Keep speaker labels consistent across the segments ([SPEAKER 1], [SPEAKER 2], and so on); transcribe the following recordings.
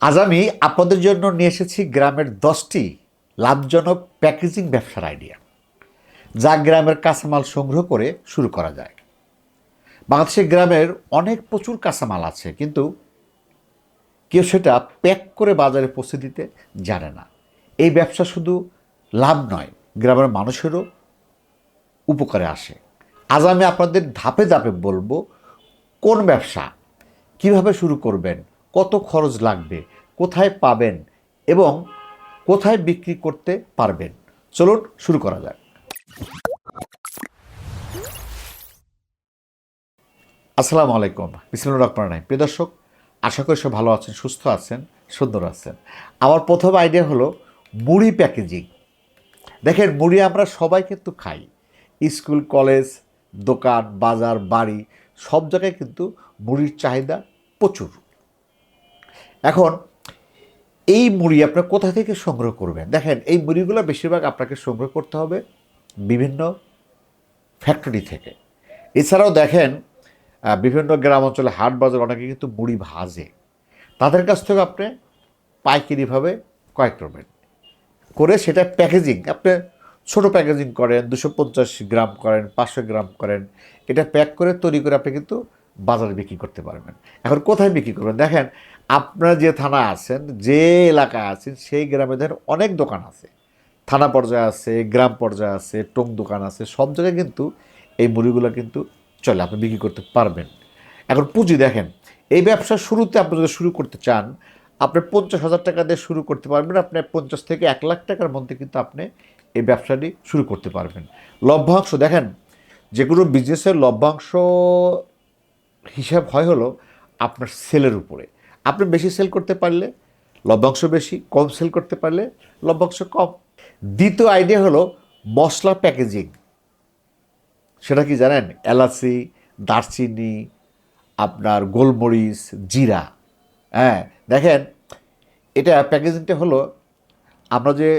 [SPEAKER 1] আজ আমি আপনাদের জন্য নিয়ে এসেছি গ্রামের দশটি লাভজনক প্যাকেজিং ব্যবসার আইডিয়া, যা গ্রামের কাঁচামাল সংগ্রহ করে শুরু করা যায়। বাংলাদেশের গ্রামের অনেক প্রচুর কাঁচামাল আছে, কিন্তু কেউ সেটা প্যাক করে বাজারে পৌঁছে দিতে জানে না। এই ব্যবসা শুধু লাভ নয়, গ্রামের মানুষেরও উপকারে আসে। আজ আমি আপনাদের ধাপে ধাপে বলব কোন ব্যবসা কীভাবে শুরু করবেন কত খরচ লাগবে, কোথায় পাবেন এবং কোথায় বিক্রি করতে পারবেন। চলুন শুরু করা যাক। আসসালামু আলাইকুম। বিসমুল্লাহ রহমান রাহিম। প্রিয় দর্শক, আশা করি সব ভালো আছেন, সুস্থ আছেন, সুন্দর আছেন। আমার প্রথম আইডিয়া হলো মুড়ি প্যাকেজিং দেখেন, মুড়ি আমরা সবাই কিন্তু খাই। স্কুল, কলেজ, দোকান, বাজার, বাড়ি, সব জায়গায় কিন্তু মুড়ির চাহিদা প্রচুর। এখন, এই মুড়ি আপনার কোথা থেকে সংগ্রহ করবেন? দেখেন, এই মুড়িগুলো বেশিরভাগ আপনাকে সংগ্রহ করতে হবে বিভিন্ন ফ্যাক্টরি থেকে। এছাড়াও দেখেন বিভিন্ন গ্রাম অঞ্চলে হাট বাজার অনেকে কিন্তু মুড়ি ভাজে। তাদের কাছ থেকে আপনি পাইকারিভাবে ক্রয় করবেন করে সেটা প্যাকেজিং আপনি ছোট প্যাকেজিং করেন, দুশো পঞ্চাশ গ্রাম করেন, পাঁচশো গ্রাম করেন, এটা প্যাক করে তৈরি করে আপনি কিন্তু বাজারে বিক্রি করতে পারবেন। এখন কোথায় বিক্রি করবেন? দেখেন আপনারা যে থানা আছেন, যে এলাকায় আছেন, সেই গ্রামে ধরেন অনেক দোকান আছে। থানা পর্যায়ে আছে, গ্রাম পর্যায়ে আছে, টং দোকান আছে, সব জায়গায় কিন্তু এই মুড়িগুলো কিন্তু চলে, আপনি বিক্রি করতে পারবেন। এখন পুঁজি দেখেন, এই ব্যবসা শুরুতে আপনি যদি শুরু করতে চান, আপনি পঞ্চাশ হাজার টাকা দিয়ে শুরু করতে পারবেন, আপনি পঞ্চাশ থেকে এক লাখ টাকার মধ্যে কিন্তু আপনি এই ব্যবসাটি শুরু করতে পারবেন। লভ্যাংশ দেখেন, যে কোনো বিজনেসের লভ্যাংশ হিসাব হয় হলো আপনার সেলের উপরে। আপনি বেশি সেল করতে পারলে লভ্যাংশ বেশি, কম সেল করতে পারলে লভ্যাংশ কম। দ্বিতীয় আইডিয়া হলো মশলা প্যাকেজিং সেটা কি জানেন? এলাচি, দারচিনি, আপনার গোলমরিচ, জিরা। হ্যাঁ দেখেন, এটা প্যাকেজিংটা হলো আমরা যে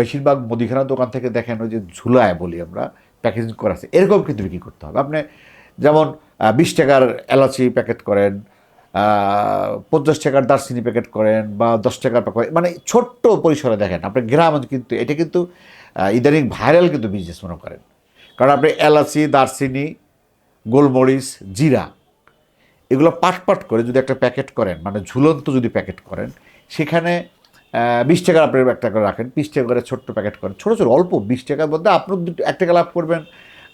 [SPEAKER 1] বেশিরভাগ মুদিখানা দোকান থেকে দেখেন ওই যে ঝুলায় বলি আমরা প্যাকেজিং করা আছে। এরকম কিন্তু বিক্রি করতে হবে। আপনি যেমন বিশ টাকার এলাচি প্যাকেট করেন পঞ্চাশ টাকার দারচিনি প্যাকেট করেন বা দশ টাকার প্যাকেট মানে ছোট্ট পরিসরে দেখেন, আপনি গ্রাম কিন্তু, এটা কিন্তু ইদানিং ভাইরাল কিন্তু বিজনেস মনে করেন। কারণ আপনি এলাচি, দারচিনি, গোলমরিচ, জিরা, এগুলো পাট পাট করে যদি একটা প্যাকেট করেন মানে ঝুলন্ত যদি প্যাকেট করেন, সেখানে বিশ টাকার আপনি একটা করে রাখেন, বিশ টাকা করে ছোট্ট প্যাকেট করেন। ছোটো ছোটো, অল্প বিশ টাকার মধ্যে আপনি এক টাকা লাভ করবেন।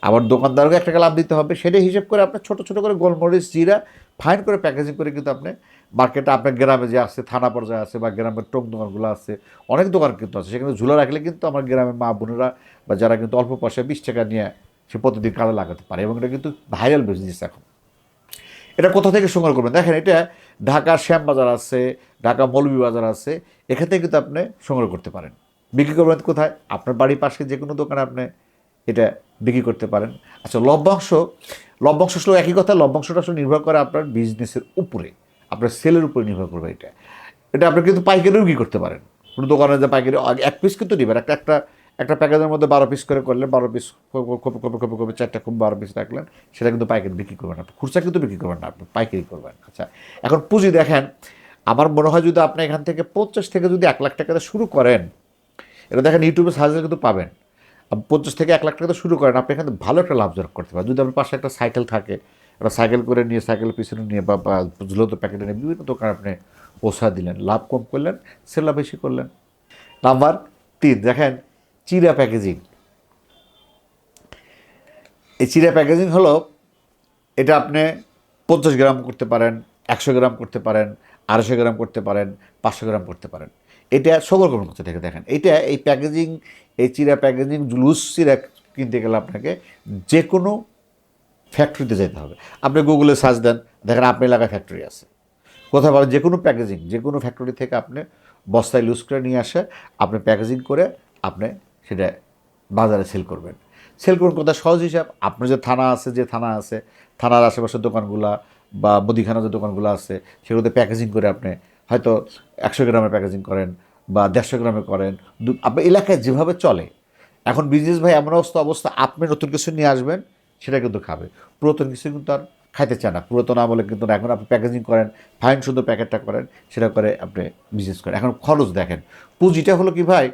[SPEAKER 1] আবার দোকানদারকে এক টাকা লাভ দিতে হবে। সেটাই হিসেব করে আপনার ছোটো ছোটো করে গোলমরিচ, জিরা ফাইন করে প্যাকেজিং করে কিন্তু আপনি মার্কেটে আপনার গ্রামে যে আছে, থানা পর্যায়ে আছে বা গ্রামের টং দোকানগুলো আছে, অনেক দোকান কিন্তু আছে। সেখানে ঝুলা রাখলে কিন্তু আমার গ্রামের মা বোনেরা বা যারা কিন্তু অল্প পয়সায় বিশ টাকা নিয়ে সে প্রতিদিন কাজে লাগাতে পারে এবং এটা কিন্তু ভাইরাল বিজনেস এখন। এটা কোথা থেকে সংগ্রহ করবেন? দেখেন এটা ঢাকা শ্যামবাজার আছে, ঢাকা মৌলভীবাজার আছে, এখান থেকে কিন্তু আপনি সংগ্রহ করতে পারেন। বিক্রি করবেন কোথায়? আপনার বাড়ির পাশে যে কোনো দোকানে আপনি এটা বিক্রি করতে পারেন। আচ্ছা লভ্যাংশ লভ্যাংশ আসলে একই কথা, লভ্যাংশটা আসলে নির্ভর করে আপনার বিজনেসের উপরে, আপনার সেলের উপরে নির্ভর করবে এটা। এটা আপনি কিন্তু পাইকারিও বিক্রি করতে পারেন। কোনো দোকানে যে পাইকারি এক পিস কিন্তু নেবেন, একটা একটা একটা প্যাকেজের মধ্যে বারো পিস করে করলেন, বারো পিস কপে কপে কপে কপে চারটা খুব বারো পিস রাখলেন, সেটা কিন্তু পাইকারি বিক্রি করবেন আপনি খুচরা কিন্তু বিক্রি করবেন না, আপনি পাইকারি করবেন। আচ্ছা এখন পুঁজি দেখেন, আমার মনে হয় যদি আপনি এখান থেকে পঞ্চাশ থেকে যদি এক লাখ টাকাতে শুরু করেন, এটা দেখেন ইউটিউবে সার্চে কিন্তু পাবেন। পঞ্চাশ থেকে এক লাখ টাকা তো শুরু করেন, আপনি এখানে ভালো একটা লাভজনক করতে পারেন। যদি আপনার পাশে একটা সাইকেল থাকে, একটা সাইকেল করে নিয়ে সাইকেল পিছনে নিয়ে বা ঝুলন্ত প্যাকেটে নিয়ে বিভিন্ন দোকানে আপনি পোষা দিলেন, লাভ কম করলেন, সেলা বেশি করলেন। নাম্বার তিন, দেখেন, চিরা প্যাকেজিং। এই চিরা প্যাকেজিং হলো, এটা আপনি পঞ্চাশ গ্রাম করতে পারেন, একশো গ্রাম করতে পারেন, আড়াইশো গ্রাম করতে পারেন, পাঁচশো গ্রাম করতে পারেন। এটা সকল করতে থেকে দেখেন এটা এই প্যাকেজিং এই চিরা প্যাকেজিং লুজ চিরা কিনতে গেলে আপনাকে যে কোনো ফ্যাক্টরিতে যেতে হবে। আপনি গুগলে সার্চ দেন, দেখেন আপনার এলাকায় ফ্যাক্টরি আছে। কোথাও ভালো যে কোনো প্যাকেজিং যে কোনো ফ্যাক্টরি থেকে আপনি বস্তায় লুজ করে নিয়ে আসে, আপনি প্যাকেজিং করে আপনি সেটা বাজারে সেল করবেন। সেল করুন কোথায় সহজ হিসাব, আপনার যে থানা আছে, যে থানা আছে, থানার আশেপাশের দোকানগুলা বা মুদিখানা যে দোকানগুলো আছে, সেগুলোতে প্যাকেজিং করে আপনি হয়তো একশো গ্রামের প্যাকেজিং করেন বা দেড়শো গ্রামে করেন। আপনার এলাকায় যেভাবে চলে, এখন বিজনেস ভাই এমন অবস্থা অবস্থা, আপনি নতুন কিছু নিয়ে আসবেন, সেটা কিন্তু খাবে। পুরাতন কিছু কিন্তু আর খাইতে চায় না। পুরাতন আমলে কিন্তু এখন আপনি প্যাকেজিং করেন ফাইন সুন্দর প্যাকেটটা করেন, সেটা করে আপনি বিজনেস করেন। এখন খরচ দেখেন। পুঁজিটা হলো কি ভাই,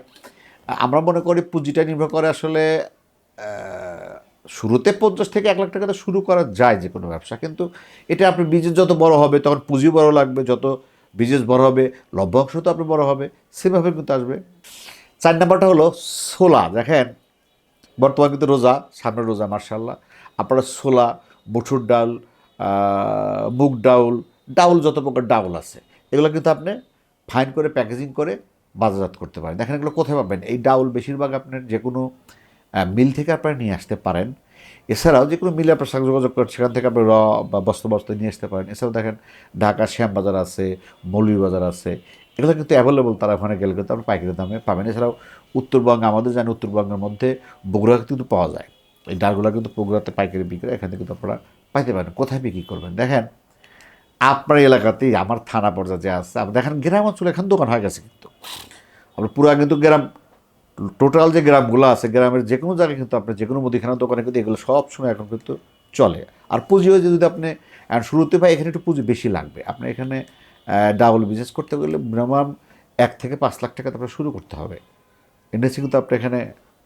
[SPEAKER 1] আমরা মনে করি পুঁজিটা নির্ভর করে আসলে শুরুতে পঞ্চাশ থেকে এক লাখ টাকা শুরু করা যায় যে কোনো ব্যবসা। কিন্তু এটা আপনি বিজনেস যত বড় হবে, তখন পুঁজি বড় লাগবে, যত বিজনেস বড় হবে, লভ্যাংশ তো আপনি বড় হবে, সেভাবে কিন্তু আসবে। চার নাম্বারটা হলো ছোলা, দেখেন, বর্তমান কিন্তু রোজা সামনে রোজা মার্শাল্লাহ আপনারা ছোলা মুঠুর ডাল মুগ ডাউল ডাউল যত প্রকার ডাউল আছে, এগুলো কিন্তু আপনি ফাইন করে প্যাকেজিং করে বাজারজাত করতে পারেন। দেখেন এগুলো কোথায় পাবেন? এই ডাউল বেশিরভাগ আপনার যে কোনো মিল থেকে আপনারা নিয়ে আসতে পারেন। এছাড়াও যে কোনো মিলে সঙ্গে যোগাযোগ করেন সেখান থেকে আপনি র বা বস্তা বস্তা নিয়ে আসতে পারেন। এছাড়াও দেখেন ঢাকা শ্যামবাজার আছে মৌলী বাজার আছে, এগুলো কিন্তু অ্যাভেলেবল তারা ওখানে গেলে কিন্তু আপনি পাইকারি দামে পাবেন। এছাড়াও উত্তরবঙ্গে, আমাদের জানি উত্তরবঙ্গের মধ্যে বগুড়া কিন্তু পাওয়া যায়। এই ডালগুলো কিন্তু বগুড়াতে পাইকারি বিক্রি এখান থেকে কিন্তু আপনারা পাইতে পারেন। কোথায় বিক্রি করবেন? দেখেন, আপনার এলাকাতেই আমার থানা পর্যায়ে যে আছে আপনি দেখেন গ্রাম অঞ্চলে এখন দোকান হয়ে গেছে কিন্তু। আপনার পুরো কিন্তু গ্রাম টোটাল যে গ্রামগুলো আছে, গ্রামের যে কোনো জায়গায় কিন্তু আপনার যে কোনো মুদিখানার দোকানে কিন্তু এগুলো সব সময় এখন কিন্তু চলে। আর পুঁজিও যদি আপনি শুরুতে পাই এখানে একটু পুঁজি বেশি লাগবে। আপনি এখানে ডাবল বিজনেস করতে গেলে মিনিমাম এক থেকে পাঁচ লাখ টাকা আপনার শুরু করতে হবে। ইন্ডাস্ট্রি কিন্তু আপনার এখানে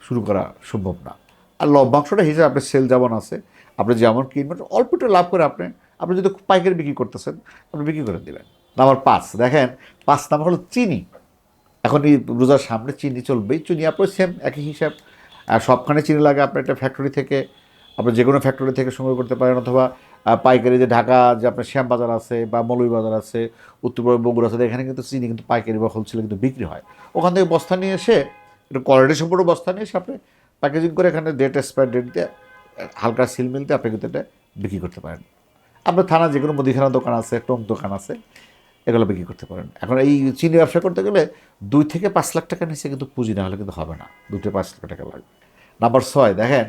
[SPEAKER 1] শুরু করা সম্ভব না। আর লভ্যাংশটা হিসেবে আপনার সেল যেমন আছে, আপনি যেমন কিনবেন, অল্প একটু লাভ করে আপনি আপনি যদি পাইকারি বিক্রি করতেছেন, আপনি বিক্রি করে দেবেন। নাম্বার পাঁচ, দেখেন, পাঁচ নাম্বার হলো চিনি। এখন এই রোজার সামনে চিনি চলবেই, চিনি আপনার সেম একই হিসাব। আর সবখানে চিনি লাগে আপনার একটা ফ্যাক্টরি থেকে, আপনি যে কোনো ফ্যাক্টরি থেকে সংগ্রহ করতে পারেন, অথবা পাইকারি যে ঢাকা যে আপনার শ্যাম বাজার আছে বা মৌলভী বাজার আছে উত্তরবঙ্গ বগুড়া আছে, এখানে কিন্তু চিনি কিন্তু পাইকারি বা হোলসেলে কিন্তু বিক্রি হয়। ওখান থেকে বস্তা নিয়ে এসে, একটু কোয়ালিটি সম্পূর্ণ বস্তা নিয়ে এসে আপনি প্যাকেজিং করে এখানে ডেট এক্সপায়ার ডেট দিয়ে, হালকা সিল মিলতে আপনি কিন্তু এটা বিক্রি করতে পারেন। আপনার থানা যে কোনো মুদিখানা দোকান আছে টং দোকান আছে এগুলো বিক্রি করতে পারেন। এখন এই চিনি ব্যবসা করতে গেলে দুই থেকে পাঁচ লাখ টাকা নিচে কিন্তু পুঁজি না হলে কিন্তু হবে না। দুই থেকে পাঁচ লাখ টাকা লাগবে। নাম্বার ছয়, দেখেন,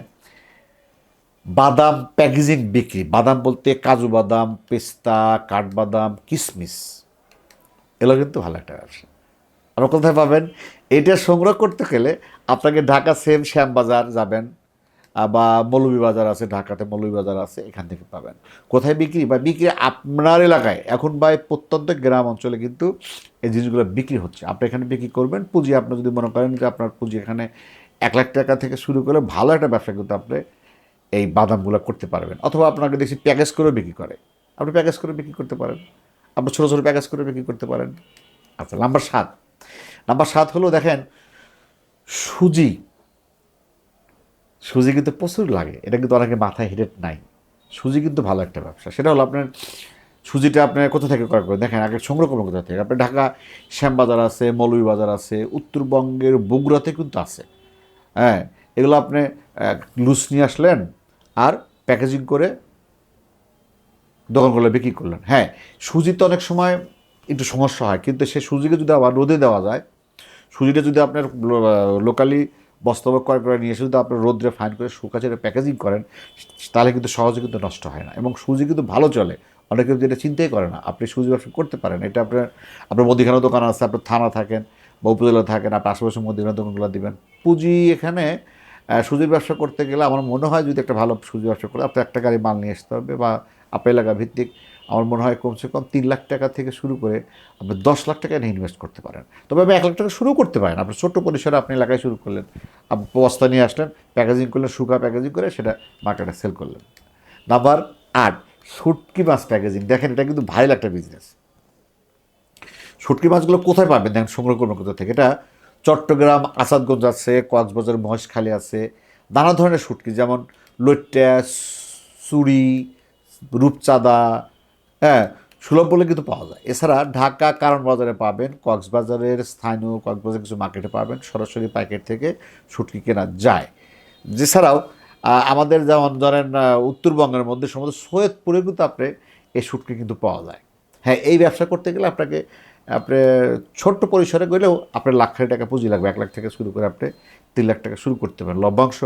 [SPEAKER 1] বাদাম প্যাকেজিং বিক্রি। বাদাম বলতে কাজু বাদাম, পেস্তা, কাঠবাদাম কিশমিশ এগুলো কিন্তু ভালো একটা ব্যবসা। আপনার কোথায় পাবেন? এটা সংগ্রহ করতে গেলে আপনাকে ঢাকা সেম শ্যামবাজার যাবেন। বা মৌলভী বাজার আছে, ঢাকাতে মৌলভী বাজার আছে, এখান থেকে পাবেন। কোথায় বিক্রি? বা বিক্রি আপনার এলাকায়। এখন বা প্রত্যন্ত গ্রাম অঞ্চলে কিন্তু এই জিনিসগুলো বিক্রি হচ্ছে। আপনি এখানে বিক্রি করবেন, পুঁজি আপনি যদি মনে করেন যে আপনার পুঁজি এখানে এক লাখ টাকা থেকে শুরু করে ভালো একটা ব্যবসা কিন্তু আপনি এই বাদামগুলো করতে পারবেন। অথবা আপনাকে দেখছি প্যাকেজ করেও বিক্রি করে। আপনি প্যাকেজ করে বিক্রি করতে পারেন। আপনি ছোটো ছোটো প্যাকেজ করে বিক্রি করতে পারেন। আচ্ছা নাম্বার সাত। নাম্বার সাত হলো, দেখেন, সুজি। সুজি কিন্তু প্রচুর লাগে। এটা কিন্তু অনেকে মাথায় হিডেট নাই। সুজি কিন্তু ভালো একটা ব্যবসা। সেটা হলো আপনার সুজিটা আপনার কোথা থেকে ক্রয় করে দেখেন, আগে সংগ্রহ করবেন কোথা থেকে? আপনার ঢাকা শ্যামবাজার আছে মৌলভী বাজার আছে, উত্তরবঙ্গের বগুড়াতে কিন্তু আছে। হ্যাঁ এগুলো আপনি লুজ নিয়ে আসলেন আর প্যাকেজিং করে দোকানগুলো বিক্রি করলেন। হ্যাঁ সুজি তো অনেক সময় একটু সমস্যা হয়। কিন্তু সে সুজিকে যদি আবার রোদে দেওয়া যায়, সুজিটা যদি আপনার লোকালি বস্তবক করে করে নিয়ে এসে যদি আপনার রোদ্রে ফাইন করে শুকা প্যাকেজিং করেন, তাহলে কিন্তু সহজে কিন্তু নষ্ট হয় না। এবং সুজি কিন্তু ভালো চলে। অনেকে এটা চিন্তাই করে না, আপনি সুজি ব্যবসা করতে পারেন। এটা আপনার আপনার মুদিখানা দোকান আছে, আপনার থানা থাকেন বা উপজেলা থাকেন, আপনার আশেপাশে মুদিখানা দোকানগুলো দিবেন। পুঁজি এখানে সুজির ব্যবসা করতে গেলে আমার মনে হয় যদি একটা ভালো সুজি ব্যবসা করে আপনার একটা গাড়ি মাল নিয়ে আসতে হবে বা আপনার এলাকা ভিত্তিক, আমার মনে হয় কমসে কম তিন লাখ টাকা থেকে শুরু করে আপনি দশ লাখ টাকা নিয়ে ইনভেস্ট করতে পারেন। তবে আপনি এক লাখ টাকা শুরু করতে পারেন। আপনি ছোট্ট পরিসরে আপনি এলাকায় শুরু করলেন। আপনি বস্তা নিয়ে আসলেন প্যাকেজিং করলেন, শুকা প্যাকেজিং করে সেটা মার্কেটে সেল করলেন। নাম্বার আট, শুটকি মাছ প্যাকেজিং দেখেন, এটা কিন্তু ভাইল একটা বিজনেস শুটকি মাছগুলো কোথায় পাবেন? দেখেন সংগ্রহ করবেন কোথা থেকে? এটা চট্টগ্রাম, আসাদগঞ্জ আছে, কক্সবাজার, মহেশখালী আছে। নানা ধরনের শুটকি, যেমন লইট্টা, চুড়ি রূপচাঁদা হ্যাঁ সুলভ বলে কিন্তু পাওয়া যায়। এছাড়া ঢাকা কারণ বাজারে পাবেন, কক্সবাজারের স্থানীয় কক্সবাজার কিছু মার্কেটে পাবেন, সরাসরি প্যাকেট থেকে শুটকি কেনা যায়। যেছাড়াও আমাদের যেমন ধরেন উত্তরবঙ্গের মধ্যে, সমস্ত সৈয়দপুরে কিন্তু আপনি এই শুটকি কিন্তু পাওয়া যায়। হ্যাঁ এই ব্যবসা করতে গেলে আপনাকে আপনি ছোট্ট পরিসরে গেলেও আপনার লাখ খানি টাকা পুঁজি লাগবে, এক লাখ থেকে শুরু করে আপনি তিন লাখ টাকা শুরু করতে পারেন। লভ্যাংশ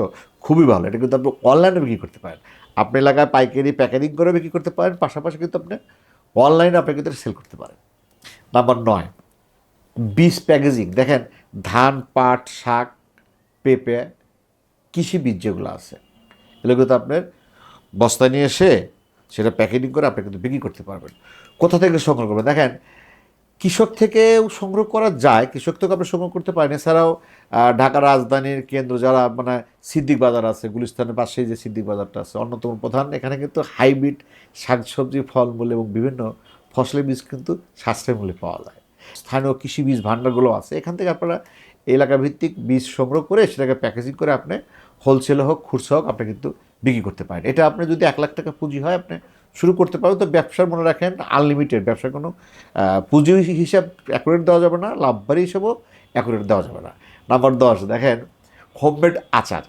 [SPEAKER 1] খুবই ভালো, এটা কিন্তু আপনি অনলাইনে বিক্রি করতে পারেন। আপনি এলাকায় পাইকারি, প্যাকেজিং করে বিক্রি করতে পারেন, পাশাপাশি কিন্তু আপনি অনলাইনে আপনি কিন্তু সেল করতে পারেন। নাম্বার নয়, বীজ প্যাকেজিং। দেখেন, ধান, পাট, শাক, পেঁপে, কৃষি বীজ যেগুলো আছে, এগুলো কিন্তু আপনার বস্তা নিয়ে এসে সেটা প্যাকেজিং করে আপনি কিন্তু বিক্রি করতে পারবেন। কোথা থেকে সংগ্রহ করবেন? দেখেন কৃষক থেকেও সংগ্রহ করা যায় কৃষক থেকে আপনি সংগ্রহ করতে পারেন এছাড়াও আহ, ঢাকা রাজধানীর কেন্দ্র যারা মানে সিদ্দিক বাজার আছে গুলিস্তানের পাশেই যে সিদ্দিক বাজারটা আছে অন্যতম প্রধান এখানে কিন্তু হাইব্রিড শাকসবজি ফলমূল এবং বিভিন্ন ফসলের বীজ কিন্তু সাশ্রয় মূল্যে পাওয়া যায়। স্থানীয় কৃষি বীজ ভাণ্ডারগুলো আছে এখান থেকে আপনারা এলাকাভিত্তিক বীজ সংগ্রহ করে সেটাকে প্যাকেজিং করে আপনি হোলসেলে হোক খুচরা হোক আপনি কিন্তু বিক্রি করতে পারেন। এটা আপনি যদি এক লাখ টাকা পুঁজি হয় আপনি শুরু করতে পারেন তো ব্যবসার মনে রাখেন আনলিমিটেড ব্যবসার কোনো পুঁজি হিসাব অ্যাকুরেট দেওয়া যাবে না লাভবারি হিসাবেও অ্যাকুরেট দেওয়া যাবে না। নাম্বার দশ, দেখেন হোমমেড আচার।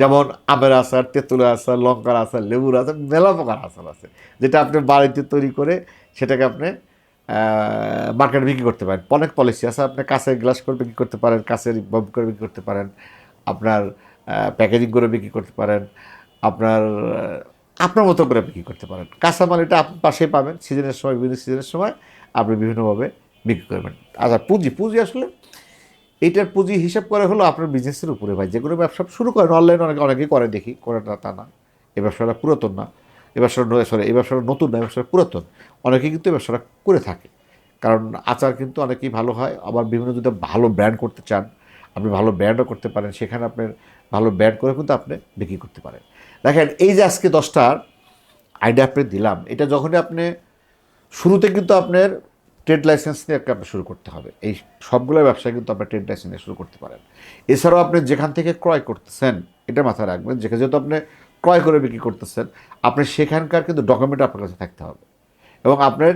[SPEAKER 1] যেমন আমের আচার, তেঁতুলের আচার, লঙ্কার আচার, লেবুর আচার, মেলা প্রকার আচার আছে, যেটা আপনি বাড়িতে তৈরি করে সেটাকে আপনি মার্কেটে বিক্রি করতে পারেন। অনেক পলিসি আছে, আপনি কাঁচের গ্লাস করে বিক্রি করতে পারেন, কাঁচের বম করে বিক্রি করতে পারেন, আপনার প্যাকেজিং করে বিক্রি করতে পারেন, আপনার আপনার মতো করে বিক্রি করতে পারেন। কাঁচামাল এটা আপনার পাশেই পাবেন, সিজনের সময়, বিভিন্ন সিজনের সময় আপনি বিভিন্নভাবে বিক্রি করবেন। আচ্ছা পুঁজি পুঁজি আসলে এইটার পুঁজি হিসাব করা হলো আপনার বিজনেসের উপরে ভাই। যে কোনো ব্যবসা শুরু করেন অনলাইনে অনেকে, অনেকেই করে দেখি করে না তা না। এ ব্যবসাটা পুরাতন না। এই ব্যবসাটা সরি এই ব্যবসাটা নতুন না এই ব্যবসাটা পুরাতন। অনেকেই কিন্তু এ ব্যবসাটা করে থাকে। কারণ আচার কিন্তু অনেকেই ভালো হয়। আবার বিভিন্ন যদি ভালো ব্র্যান্ড করতে চান, আপনি ভালো ব্র্যান্ডও করতে পারেন, সেখানে আপনার ভালো ব্র্যান্ড করে কিন্তু আপনি বিক্রি করতে পারেন। দেখেন, এই যে আজকে দশটার আইডিয়া আপনি দিলাম, এটা যখনই আপনি শুরুতে কিন্তু আপনার ট্রেড লাইসেন্স নিয়ে আপনি শুরু করতে হবে। এই সবগুলো ব্যবসায় কিন্তু আপনার ট্রেড লাইসেন্স শুরু করতে পারেন। এছাড়াও আপনি যেখান থেকে ক্রয় করতেছেন, এটা মাথায় রাখবেন, যেখানে যেহেতু আপনি ক্রয় করে বিক্রি করতেছেন আপনি সেখানকার কিন্তু ডকুমেন্ট আপনার কাছে থাকতে হবে। এবং আপনার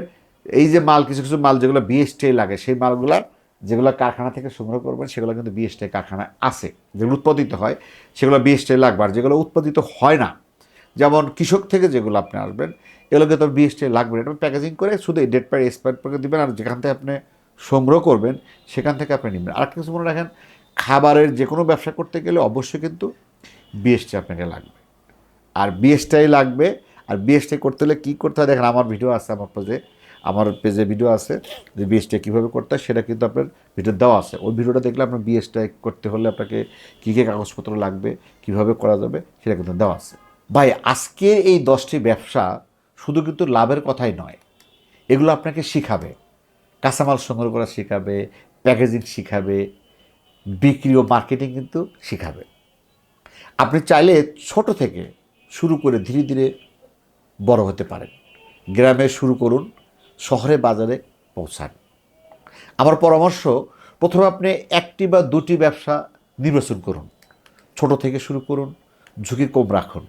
[SPEAKER 1] এই যে মাল, কিছু কিছু মাল যেগুলো বিএসটিআই লাগে, সেই মালগুলা যেগুলো কারখানা থেকে সংগ্রহ করবেন, সেগুলো কিন্তু বিএসটিআই কারখানায় আছে। যেগুলো উৎপাদিত হয়, সেগুলো বিএসটিআই লাগবে আর যেগুলো উৎপাদিত হয় না। যেমন কৃষক থেকে যেগুলো আপনি আসবেন এগুলোকে তো বিএসটিআই লাগবে। এটা প্যাকেজিং করে শুধু এই ডেট পার এক্সপায়ার করে দেবেন আর যেখান থেকে আপনি সংগ্রহ করবেন, সেখান থেকে আপনি নেবেন। আর কিছু মনে রাখেন, খাবারের যে কোনো ব্যবসা করতে গেলে অবশ্যই কিন্তু বিএসটি আপনাকে লাগবে। আর বিএসটাই লাগবে, আর বিএসটাই করতে হলে কী করতে হয়? দেখেন আমার ভিডিও আছে আমার পেজে আমার পেজে ভিডিও আছে, যে বিএসটাই কীভাবে করতে হয় সেটা কিন্তু আপনার ভিডিও দেওয়া আছে। ওই ভিডিওটা দেখলে আপনার বিএসটাই করতে হলে আপনাকে কী কী কাগজপত্র লাগবে, কীভাবে করা যাবে, সেটা কিন্তু দেওয়া আছে। ভাই আজকের এই দশটি ব্যবসা শুধু কিন্তু লাভের কথাই নয়, এগুলো আপনাকে শিখাবে। কাঁচামাল সংগ্রহ করা শেখাবে প্যাকেজিং শিখাবে, বিক্রি ও মার্কেটিং কিন্তু শিখাবে। আপনি চাইলে ছোট থেকে শুরু করে ধীরে ধীরে বড় হতে পারেন। গ্রামে শুরু করুন শহরে বাজারে পৌঁছান। আমার পরামর্শ, প্রথমে আপনি একটি বা দুটি ব্যবসা নির্বাচন করুন। ছোট থেকে শুরু করুন, ঝুঁকি কম রাখুন।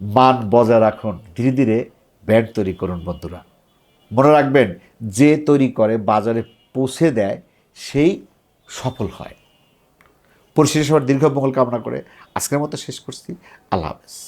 [SPEAKER 1] মান বজায় রাখুন, ধীরে ধীরে ব্র্যান্ড তৈরি করুন বন্ধুরা। মনে রাখবেন, যে তৈরি করে বাজারে পৌঁছে দেয়, সেই সফল হয়। পরিশেষে সবার দীর্ঘ মঙ্গল কামনা করে আজকের মতো শেষ করছি। আল্লাহ হাফেজ।